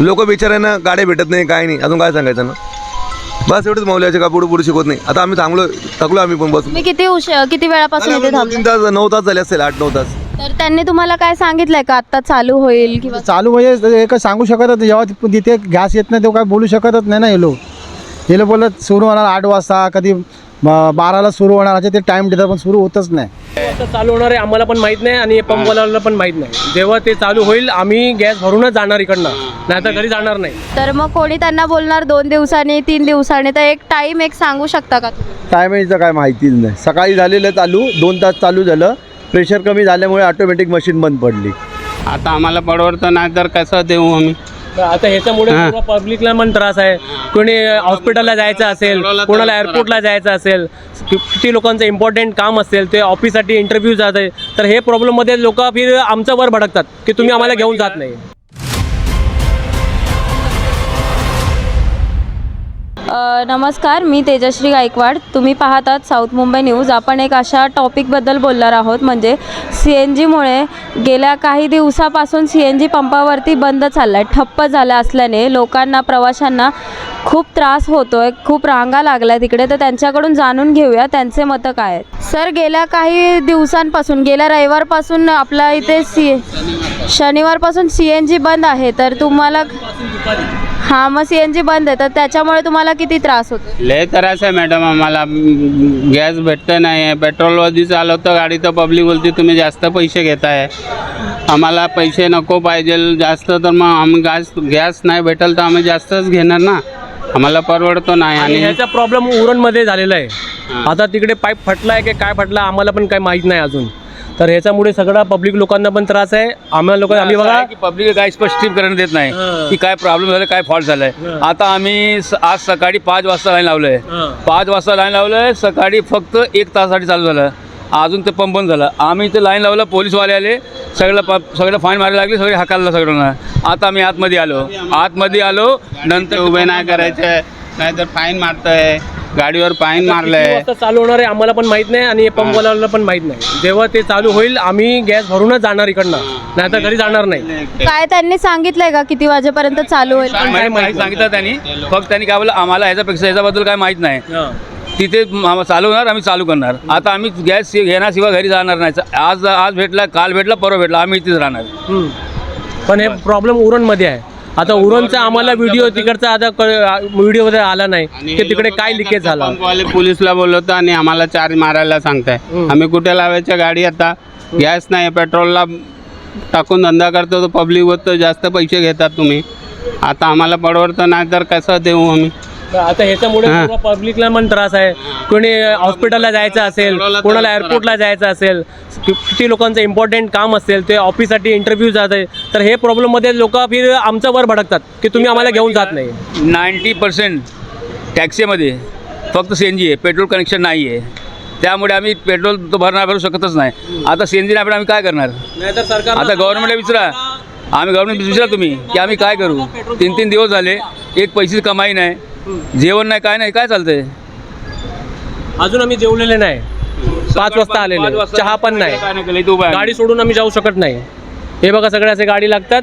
लोक बिचाऱ्यांना गाड्या भेटत नाही काय नाही. अजून काय सांगायचं ना? बस एवढंच मौल्याचे का पुढे पुढे शिकवत नाही. आता आम्ही थांबलो थकलो आम्ही पण बसून. तुम्ही किती किती वेळापासून इथे दोन तीन तास नऊ तास झाले असेल आठ नऊ तास. तर त्यांनी तुम्हाला काय सांगितलंय का? आता चालू होईल किंवा चालू म्हणजे एक सांगू शकतच. जेव्हा ति- तिथे गॅस येत नाही तेव्हा काय बोलू शकतच नाही ना हे लोक. हे लोक बोलत सुरू होणार आठ वाजता कधी बाराला सुरू होणार असे ते टाईम देतात पण सुरू होतच नाही. आता चालू होणार आहे आम्हाला पण माहीत नाही आणि पंपवाल्याला पण माहीत नाही. जेव्हा ते चालू होईल आम्ही गॅस भरूनच जाणार इकडनं. नाही तर घरी जाणार नाही. तर मग कोणी त्यांना बोलणार दोन दिवसांनी तीन दिवसांनी? तर एक टाइम एक सांगू शकता का तुम्ही? टायमिंगचं काय माहितीच नाही. सकाळी झालेलं चालू दोन तास चालू झालं. प्रेशर कमी झाल्यामुळे ऑटोमॅटिक मशीन बंद पडली. आता आम्हाला परवडतं नाही तर कसं देऊ आम्ही? आता ह्याच्यामुळे पूर्ण पब्लिकला पण त्रास आहे. कोणी हॉस्पिटलला जायचं असेल कोणाला एअरपोर्टला जायचं असेल कि- किती लोकांचं इम्पॉर्टंट काम असेल ते ऑफिससाठी इंटरव्ह्यू जात आहे. तर हे प्रॉब्लेममध्ये लोक फिर आमच्यावर भडकतात की तुम्ही आम्हाला घेऊन जात नाही. नमस्कार मी तेजश्री गायकवाड. तुम्ही पाहतात साऊथ मुंबई न्यूज. आपण एक अशा टॉपिकबद्दल बोलणार आहोत म्हणजे सी एन जीमुळे गेल्या काही दिवसापासून सी एन जी पंपावरती बंद चालला आहे ठप्प झाला असल्याने लोकांना प्रवाशांना खूप त्रास होतो आहे खूप रांगा लागल्या तिकडे तर त्यांच्याकडून जाणून घेऊया त्यांचे मतं काय आहेत? सर गेल्या काही दिवसांपासून गेल्या रविवारपासून आपल्या इथे सी शनिवारपासून सी एन जी बंद आहे तर तुम्हाला हां मग सी एन जी बंद आहे तर त्याच्यामुळे तुम्हाला किती त्रास होतो? लय त्रास आहे मॅडम आम्हाला गॅस भेटतं नाही आहे. पेट्रोलवरती चालवतं गाडी तर पब्लिक बोलते तुम्ही जास्त पैसे घेताय. आम्हाला पैसे नको पाहिजे जास्त तर मग आम्ही गॅस गॅस नाही भेटेल तर आम्ही जास्तच घेणार ना. आम्हाला परवडतो नाही आणि आणि ह्याचा प्रॉब्लेम उरणमध्ये झालेला आहे. आता तिकडे पाईप फटला आहे की काय फटला आम्हाला पण काही माहीत नाही अजून. तर ह्याच्यामुळे सगळा पब्लिक लोकांना पण त्रास आहे. आम्हाला लोक आम्ही बघा पब्लिक काय स्पष्टीकरण देत नाही. हं. की काय प्रॉब्लेम झाला काय फॉल्ट झालाय. आता आम्ही स- आज सकाळी पाच वाजता लाईन लावलंय. हं. पाच वाजता लाईन लावलंय सकाळी फक्त एक तासासाठी चालू झालं. अजून ते पंप बंद झालं. आम्ही इथे लाईन लावलं पोलीसवाले आले. सगळं प सगळं फाईन मारायला लागले सगळे हाकाललं सगळं आता आम्ही आतमध्ये आलो. आतमध्ये आलो नंतर नंतर उभे नाही करायचे नाहीतर फाईन मारतंय. गाडीवर किती मारलंय. वाजता चालू होणार आहे आम्हाला पण माहीत नाही आणि पंपवाल्याला पण माहीत नाही. जेव्हा ते चालू होईल आम्ही गॅस भरूनच जाणार इकडनं. नाही तर घरी जाणार नाही. काय त्यांनी सांगितलंय का? किती वाजेपर्यंत चालू होईल? काय माहिती सांगितलं त्यांनी. फक्त त्यांनी काय बोललं आम्हाला ह्याच्यापेक्षा ह्याच्याबद्दल काय माहीत नाही. तिथे चालू होणार आम्ही चालू करणार. आता आम्ही गॅस घेण्याशिवाय घरी जाणार नाही. आज आज भेटला काल भेटला परवा भेटला आम्ही इथेच राहणार. पण हे प्रॉब्लेम उरणमध्ये आहे. आता उरणचा आम्हाला व्हिडिओ तिकडचा आता व्हिडिओमध्ये आला नाही. की तिकडे काय लिकेज झाला? पोलीसला बोलवतो आणि आम्हाला चार्ज मारायला सांगताय. आम्ही कुठे लावायच्या गाडी आता? गॅस नाही पेट्रोलला टाकून धंदा करतो तर पब्लिकवर तर जास्त पैसे घेतात तुम्ही. आता आम्हाला परवडतं नाही तर कसं देऊ आम्ही? आता ह्याच्यामुळे हां. पब्लिकला पण त्रास आहे. कोणी हॉस्पिटलला जायचं असेल कोणाला एअरपोर्टला जायचं असेल कि- किती लोकांचं इम्पॉर्टंट काम असेल ते ऑफिससाठी इंटरव्ह्यू जात आहे. तर हे प्रॉब्लेममध्ये लोक फिर आमच्यावर भडकतात की तुम्ही आम्हाला घेऊन जात नाही. नाईंटी पर्सेंट टॅक्सीमध्ये फक्त सी एन जी आहे पेट्रोल कनेक्शन नाही आहे त्यामुळे आम्ही पेट्रोल तो भरणार भरू शकतच नाही. आता सी एन जी नाही आपण आम्ही काय करणार? नाहीतर सरकार आता गव्हर्नमेंटला विचारा. आम्ही गव्हर्नमेंट विचारा तुम्ही की आम्ही काय करू? तीन तीन दिवस झाले एक पैसे कमाई नाही. जेवण नाही काय नाही काय चालतंय? अजून आम्ही जेवलेले नाही. पाच वाजता आलेले वाजता चहा पण काय नाही. नाही केलं, इथं उभा आहे. गाडी सोडून आम्ही जाऊ शकत नाही. हे बघा सगळे असे गाडी लागतात.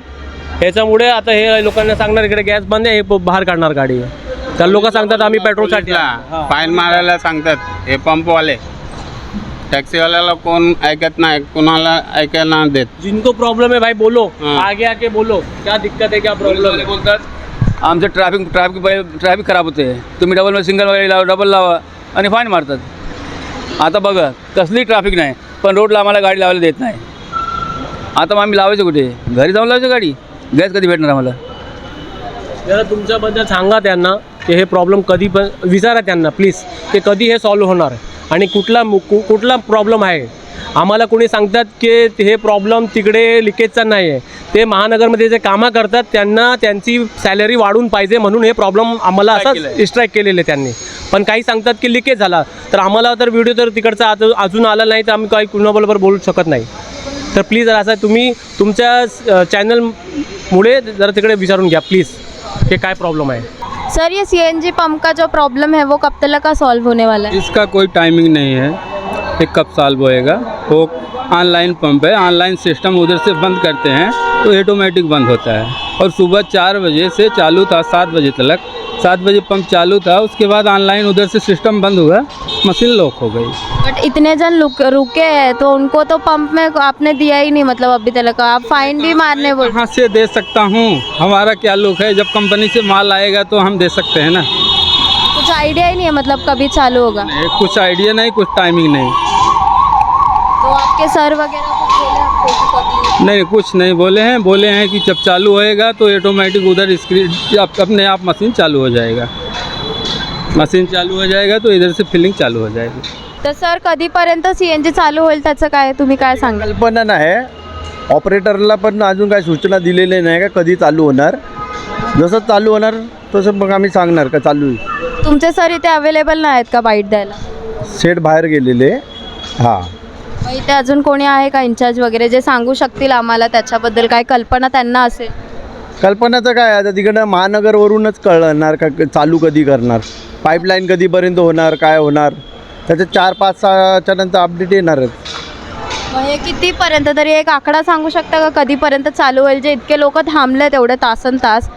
ह्याच्यामुळे आता हे लोकांना सांगणार इकडे गॅस बंद आहे हे प- बाहेर काढणार गाडी. तर लोक सांगतात आम्ही पेट्रोलसाठी पोलीसला फाईन मारायला सांगतात. हे पंपवाले. टॅक्सीवाल्याला कोण ऐकत नाही कोणाला ऐकायला नाही देत. जिनको प्रॉब्लेम है भाई बोलो. हाँ। आगे आके बोलो. क्या दिक्कत है क्या प्रॉब्लेम बोलतात. आमचं ट्रॅफिक ट्रॅफिक ट्रॅफिक खराब होते. तुम्ही डबल सिंगल वगैरे लावा डबल लावा आणि फाईन मारतात. आता बघा कसली ट्रॅफिक नाही पण रोडला आम्हाला गाडी लावायला देत नाही. आता मग आम्ही लावायचं कुठे? घरी जाऊन लावायचं गाडी? गॅस कधी भेटणार आम्हाला? जरा तुमच्याबद्दल सांगा त्यांना की हे प्रॉब्लेम कधी पण विचारा त्यांना प्लीज ते कधी हे सॉल्व्ह होणार. आणि कुठला मु- कु- कुठला प्रॉब्लेम आहे? आम्हाला कोणी सांगतात की ते हे प्रॉब्लेम तिकडे लिकेजचा नाही आहे ते महानगरमध्ये जे कामं करतात त्यांना त्यांची सॅलरी वाढून पाहिजे म्हणून हे प्रॉब्लेम आम्हाला. असं स्ट्राईक केलेले त्यांनी. पण काही सांगतात की लिकेज झाला. तर आम्हाला तर व्हिडिओ तर तिकडचा अजून आला नाही तर आम्ही काही कुणाबरोबर बोलू शकत नाही. तर प्लीज असं तुम्ही तुमच्या चॅनलमुळे जरा तिकडे विचारून घ्या प्लीज की काय प्रॉब्लेम आहे? सर ये सी एन जी पंप का जो प्रॉब्लम है वो कब तक का सॉल्व होने वाला है? इसका कोई टाइमिंग नहीं है। ये कब साल होएगा वो ऑनलाइन पंप है ऑनलाइन सिस्टम उधर से बंद करते हैं तो ऑटोमेटिक बंद होता है। और सुबह चार बजे से चालू था सात बजे तक सात बजे पंप चालू था उसके बाद ऑनलाइन उधर से सिस्टम बंद हुआ मशीन लॉक हो गई। बट इतने जन रुके हैं तो उनको तो पंप में आपने दिया ही नहीं मतलब अभी तक आप फाइन भी मारने बोल कहाँ से दे सकता हूँ? हमारा क्या लुक है? जब कंपनी से माल आएगा तो हम दे सकते हैं ना। कुछ आइडिया ही नहीं है मतलब कभी चालू होगा। कुछ आइडिया नहीं कुछ टाइमिंग नहीं। आपके सर वगैरह कुछ बोले आपको कि कभी? नहीं कुछ नहीं बोले हैं। बोले हैं कि जब चालू होएगा तो ऑटोमेटिक उधर स्क्रीन अप- अपने आप मशीन चालू हो जाएगा। मशीन चालू हो जाएगा तो इधर से फिलिंग चालू हो जाएगी। तर सर कधीपर्यंत सी एन जी चालू होईल त्याचं काय? तुम्ही काय सांगाल? कल्पना नाही. ऑपरेटरला पण अजून काही सूचना दिलेल्या नाही का कधी चालू होणार. जसं चालू होणार तसं मग आम्ही सांगणार का चालू आहे तुमचे सर इथे अवेलेबल नाही आहेत का बाईट द्यायला? सेट बाहेर गेलेले. हां. मग इथे अजून कोणी आहे का इंचार्ज वगैरे? जे सांगू शकतील आम्हाला त्याच्याबद्दल काय कल्पना त्यांना असेल. कल्पनाचं काय आता तिकडं महानगरवरूनच कळणार का क- चालू कधी करणार? पाईपलाईन कधीपर्यंत होणार काय होणार? त्याच्या चार पाच सहाच्या नंतर अपडेट येणारच. मग हे कितीपर्यंत? तरी एक आकडा सांगू शकता का कधीपर्यंत चालू होईल? जे इतके लोक थांबले तेवढे तासन तास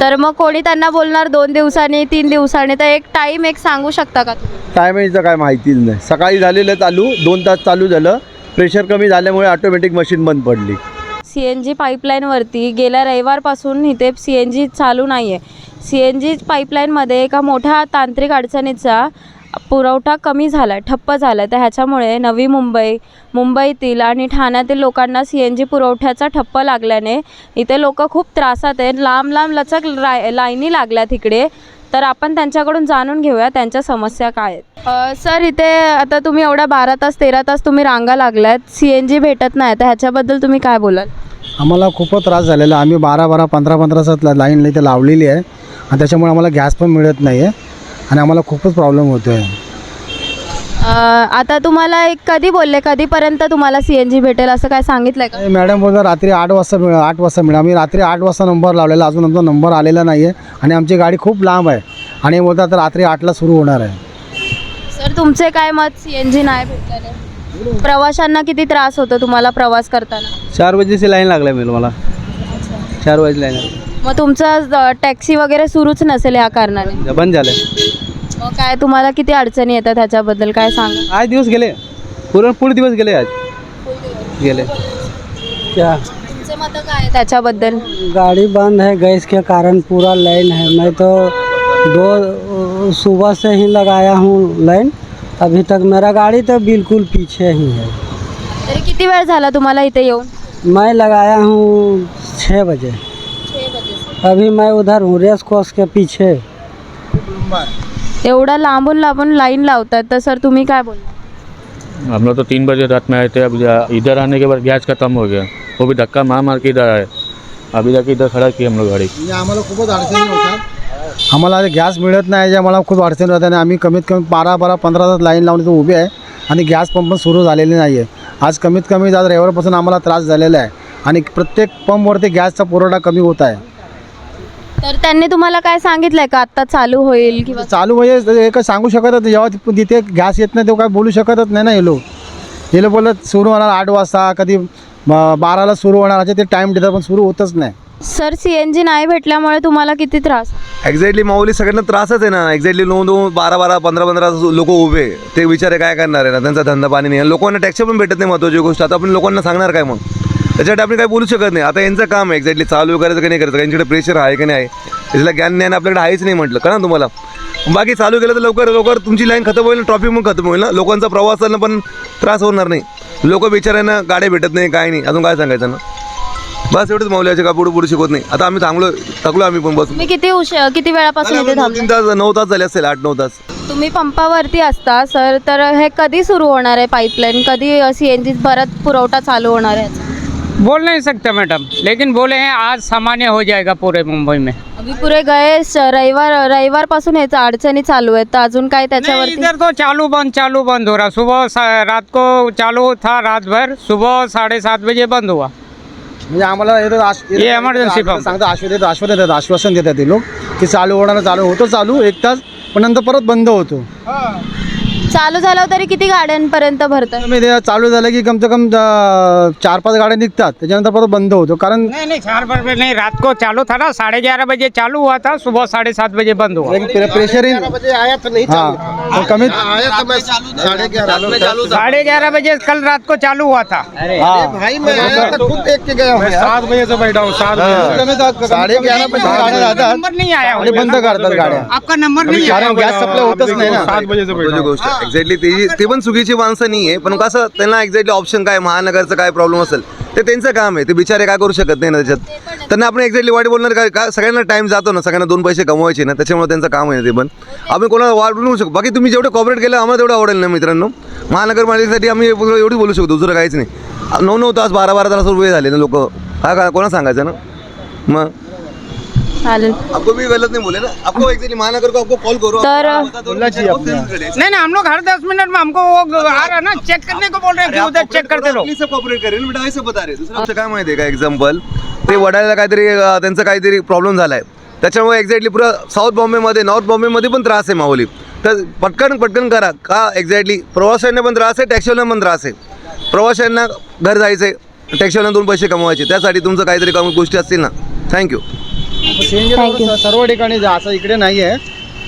तर मग कोणी त्यांना बोलणार दोन दिवसांनी तीन दिवसांनी? तर एक टाईम एक सांगू शकता का तुम्ही? टायमिंगचं काय माहितीच नाही. सकाळी झालेलं चालू दोन तास चालू झालं. प्रेशर कमी झाल्यामुळे ऑटोमॅटिक मशीन बंद पडली. सी एन जी पाईपलाईनवरती गेल्या रविवारपासून इथे सी एन जी चालू नाही आहे सी एन जी पाईपलाईनमध्ये एका मोठ्या तांत्रिक अडचणीचा पुरवठा कमी झाला आहे ठप्प झाला. आहे तर ह्याच्यामुळे नवी मुंबई मुंबईतील आणि ठाण्यातील लोकांना सी एन जी पुरवठ्याचा ठप्प लागल्याने इथे लोक खूप त्रासात आहेत. लांब लांब लचक राय लाईनी लागल्यात इकडे. तर आपण त्यांच्याकडून जाणून घेऊया त्यांच्या समस्या काय आहेत. सर इथे आता तुम्ही एवढ्या बारा तास तेरा तास तुम्ही रांगा लागल्यात. सी एन जी भेटत नाही. तर ह्याच्याबद्दल तुम्ही काय बोलाल? आम्हाला खूपच त्रास झालेला. आम्ही बारा बारा पंधरा पंधरा तास लाईन इथे लावलेली आहे. आणि त्याच्यामुळे आम्हाला गॅस पण मिळत नाही आहे आणि आम्हाला खूपच प्रॉब्लेम होतो आहे अ, आता तुम्हाला एक कधी बोलले? कधीपर्यंत तुम्हाला सी एन जी भेटेल? असं काय सांगितलंय का? मॅडम बोलतात रात्री आठ वाजता मिळ आठ वाजता मिळा आम्ही रात्री आठ वाजता नंबर लावलेला. अजून आमचा नंबर आलेला नाही आहे आणि आमची गाडी खूप लांब आहे. आणि हे बोलतात रात्री आठला सुरू होणार आहे. सर तुमचे काय मत सी एन जी नाही भेटल्याने? प्रवाशांना किती त्रास होतो तुम्हाला प्रवास करताना? चार से लाईन लागला मेरे मला. चार वाजे लाईन मग तुमचं टॅक्सी वगैरे सुरूच नसेल या कारणाने? बंद झालं. मग काय तुम्हाला किती अडचणी येतात त्याच्याबद्दल काय सांगा? आज दिवस गेले. पूर्ण पूर्ण दिवस गेले आज. गेले. क्या? तुमचे मत काय आहे त्याच्याबद्दल? गाड़ी बंद है गैस के कारण पूरा लाइन है। मैं तो दो सुबह से ही लगाया हूँ लाइन। अभी तक मेरा गाड़ी तो बिल्कुल पीछे ही है। तरी किती वेळ झाला तुम्हाला इथे येऊन? मैं लगाया हूँ छः बजे। अभी मैं उधर हूँ रेस कोर्स के पीछे। एवढा लांबून लांबून लाईन लावतात तर सर तुम्ही काय बोलता हम लोग तो तीन बजे रात में आए थे अब इधर आने के बाद गैस खत्म हो गया। वो भी धक्का मार मार के इधर आए। अभी तक इधर खड़ा किया हम लोग गाड़ी म्हणजे आम्हाला खूपच अडचणी होतात आम्हाला गॅस मिळत नाही जे आम्हाला खूप अडचणी होतात आणि आम्ही कमीत कमी बारा बारा पंधरा तास लाईन लावून इथे उभे आहे आणि गॅस पंप पण सुरू झालेले नाही आहे आज कमीत कमी आज रविवारपासून आम्हाला त्रास झालेला आहे आणि प्रत्येक पंपवरती गॅसचा पुरवठा कमी होत आहे. तर त्यांनी तुम्हाला काय सांगितलंय का? आत्ता चालू होईल किंवा चालू म्हणजे हे काय सांगू शकतच नाही. जेव्हा ति- तिथे गॅस येत नाही तेव्हा काय बोलू शकतच नाही ना हे लोक. हे लोक बोलत सुरू होणार आठ वाजता कधी ब- बाराला सुरू होणार असे ते टाईम देतात पण सुरू होतच नाही. सर सी एन जी नाही भेटल्यामुळे तुम्हाला किती त्रास? एक्झॅक्टली माऊली सगळ्यांना त्रासच आहे ना. एक्झॅक्टली दोन दोन बारा बारा पंधरा पंधरा लोक उभे ते विचारे काय करणार आहे ना? त्यांचा धंदा पाणी नाही. लोकांना टॅक्सी पण भेटत नाही महत्त्वाची गोष्ट. आता आपण लोकांना सांगणार काय मग? त्याच्यासाठी आपण काही बोलू शकत नाही. आता यांचं काम आहे एक्झॅक्टली चालू करायचं की नाही करायचं यांच्याकडे प्रेशर आहे की नाही त्याच्याला ज्ञान ज्ञान आपल्याकडे आहेच नाही म्हटलं. कळा ना तुम्हाला? बाकी चालू केलं तर लवकर लवकर तुमची लाईन खतम होईल ट्रॉफिक पण खतम होईल ना? लोकांचा प्रवासाला पण त्रास होणार नाही. लोक बिचाऱ्यांना गाड्या भेटत नाही काय नाही. अजून काय सांगायचं ना? बस एवढंच मौल्याचे का पुढे पुढे शिकवत नाही. आता आम्ही चांगलो थकलो आम्ही पण बस. तुम्ही किती उश किती वेळापासून इथे थांबला तीन तास नऊ तास झाले असेल आठ नऊ तास. तुम्ही पंपावरती असता सर तर हे कधी सुरू होणार आहे पाईपलाईन कधी सी एन जी परत पुरवठा चालू होणार आहे? बोल नहीं सकते मैडम लेकिन बोले हैं आज सामान्य हो जाएगा पूरे मुंबई में। अभी पुरे गए स- रविवार रविवारपासून ह्याचा अडचणी चालू आहेत तर अजून काय नहीं, त्याच्यावरती? इधर तो चालू बंद चालू बंद हो रहा। सुबह सा- रात को चालू था रात भर सुबह साढ़े सात बजे बंद हुआ। म्हणजे आम्हाला येतात आश- हे emergency येतात, pump. सांगतात आश्वासन देतात आश्वासन देतात आश्वासन देतात ते लोक की चालू होणार चालू होतं चालू एक तास पण नंतर परत बंद होतो. चालू झालं तरी किती गाड्यांपर्यंत भरतं कमी ते चालू झालं की कम से कम चार पाच गाड्या निघतात. त्याच्यानंतर परत बंद होतो. कारण नहीं नहीं चार बजे नहीं रात को चालू था ना साढ़े ग्यारह बजे चालू हुआ था सुबह साढ़े सात बजे बंद हुआ। प्रेशर हाँ कमीत साढ़े ग्यारह बजे कल रात को चालू हुआ था। सात बजे से बैठा हूँ सात बजे साडे ग्यारह बजे गाड्या जातात नंबर नहीं आया आणि बंद करतात गाड्या। आपका नंबर नहीं कारण गॅस सप्लाय होतच नाही ना। सात बजे एक्झॅक्टली ते ते पण चुकीची माणसं नाही आहे पण कसं त्यांना एक्झॅक्टली ऑप्शन काय? महानगरचं काय प्रॉब्लेम असेल? ते त्यांचं काम आहे. ते बिचारे काय करू शकत नाही ना त्याच्यात? त्यांना आपण एक्झॅक्टली वाईट बोलणार काय? का सगळ्यांना टाइम जातो ना. सगळ्यांना दोन पैसे कमवायचे ना. त्याच्यामुळे त्यांचं काम आहे ते पण. आपण कोणाला वाट बोलू शकतो बाकी तुम्ही जेवढं कॉपरेट केलं आम्हाला तेवढं आवडेल ना मित्रांनो. महानगरपालिकेसाठी आम्ही एवढी बोलू शकतो. दुसरं काहीच नाही. नऊ नऊ तास बारा बारा तास उभे झाले ना लोक. काय काय कोणा सांगायचं ना? मग? चालेल. आपको भी गलत नहीं बोले ना। आपको एक्चुअली महानगर को आपको कॉल करो। तर नहीं नहीं हम लोग हर दस मिनट में हमको वो आ रहा है ना चेक करने को बोल रहे हैं कि उधर चेक करते रहो। सब कॉपरेट करेल बेटा ऐसे बता रहे दुसरं काय माहिती आहे का एक्झाम्पल ते वडाळ्याला काहीतरी अं, त्यांचा काहीतरी प्रॉब्लेम झाला आहे त्याच्यामुळे एक्झॅक्टली पुरं साऊथ बॉम्बेमध्ये नॉर्थ बॉम्बेमध्ये पण त्रास आहे माऊली. तर पटकन पटकन करा. का एक्झॅक्टली प्रवाशांना पण त्रास आहे टॅक्सीवाल्यांना पण त्रास आहे. प्रवाशांना घर जायचं आहे टॅक्सीवाल्यांना दोन पैसे कमवायचे. त्यासाठी तुमचं काहीतरी कमी गोष्टी असतील ना. Thank you Thank you. सर्व ठिकाणी जा- असं इकडे नाही आहे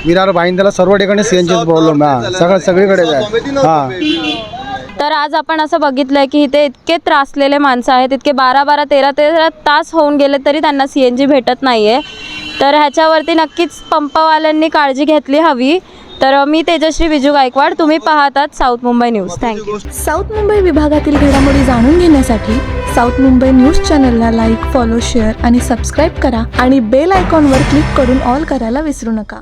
विरार भाईंदला सर्व ठिकाणी सीएनजीचा प्रॉब्लेम आहे. सगळं सगळीकडे आहे हा. तर आज आपण असं बघितलंय की इथे इतके त्रासलेले माणसं आहेत इतके बारा बारा तेरा तेरा तास होऊन गेले तरी त्यांना सी एन जी भेटत नाही आहे तर ह्याच्यावरती नक्कीच पंपवाल्यांनी काळजी घेतली हवी. तर मी तेजश्री विजू गायकवाड तुम्ही पाहतात south Mumbai news. Thank you south Mumbai विभागातील घडामोडी जाणून घेण्यासाठी साऊथ मुंबई न्यूज चॅनलला लाईक फॉलो शेअर आणि सबस्क्राईब करा आणि बेल आयकॉनवर क्लिक करून ऑल करायला विसरू नका.